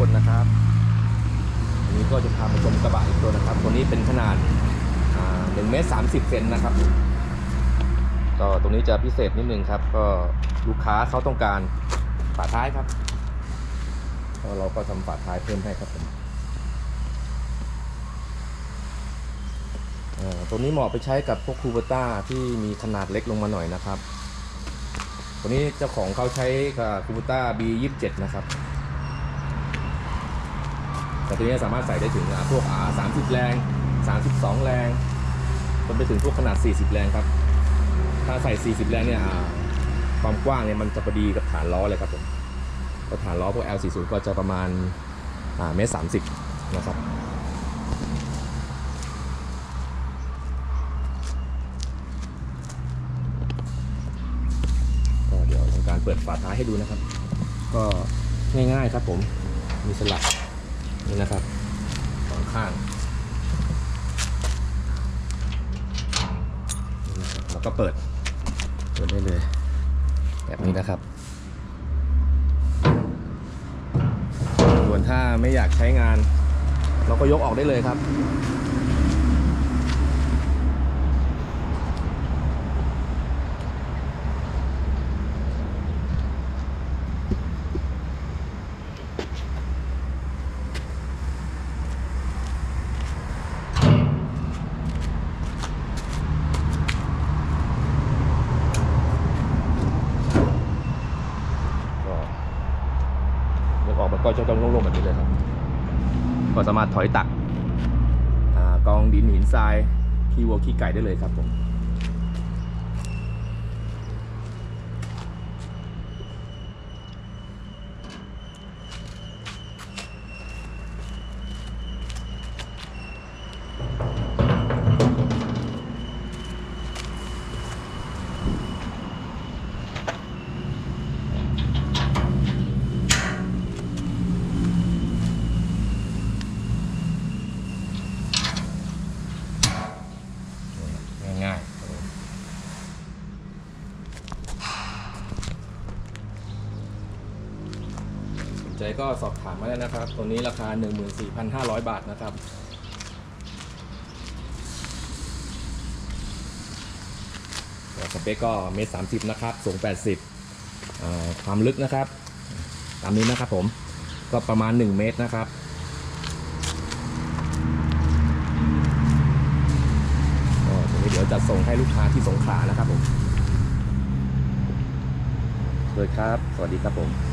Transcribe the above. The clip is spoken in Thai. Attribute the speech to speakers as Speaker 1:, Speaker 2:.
Speaker 1: คนนะครับอันนี้ก็จะพาไปชมกระบะอีกตัวนะครับ ตัวนี้เป็นขนาดหนึ่งเมตรสามสิบเซนนะครับ ก็ตรงนี้จะพิเศษนิดนึงครับ ก็ลูกค้าเขาต้องการฝาท้ายครับเราก็ทำฝาท้ายเพิ่มให้ครับตัวนี้เหมาะไปใช้กับพวกคูเบต้าที่มีขนาดเล็กลงมาหน่อยนะครับ ตัวนี้เจ้าของเขาใช้กับคูเบต้า B27 นะครับ แต่ตัวนี้สามารถใส่ได้ถึงพวกอ่า30แรง 32 แรงจนไปถึงพวกขนาด 40 แรงครับ ถ้าใส่ 40 แรงเนี่ยความกว้างเนี่ยมันจะพอดีกับฐานล้อเลยครับผมฐานล้อพวก L40 ก็จะประมาณเมตร30นะครับก็เดี๋ยวทำการเปิดฝาท้ายให้ดูนะครับ ก็ง่ายๆครับผมมีสลัก นี่นะครับสองข้างนี่นะครับแล้วก็เปิด เปิดได้เลย แบบนี้นะครับ ส่วนถ้าไม่อยากใช้งาน เราก็ยกออกได้เลยครับ ก็ย ก็จะต้องโล่งๆแบบนี้เลยครับ ก็สามารถถอยตักอ่ากองดินหินทรายขี้วัวขี้ไก่ได้เลยครับผม ใจก็สอบถามมาได้นะครับ ตัวนี้ราคา 14,500 บาทนะครับสเปคก็เมตรสามสิบนะครับ สูง 80 ความลึกนะครับ ตามนี้นะครับผม ก็ประมาณ 1 เมตรนะครับตรงนี้เดี๋ยวจะส่งให้ลูกค้าที่สงขลานะครับผม โดยครับ สวัสดีครับผม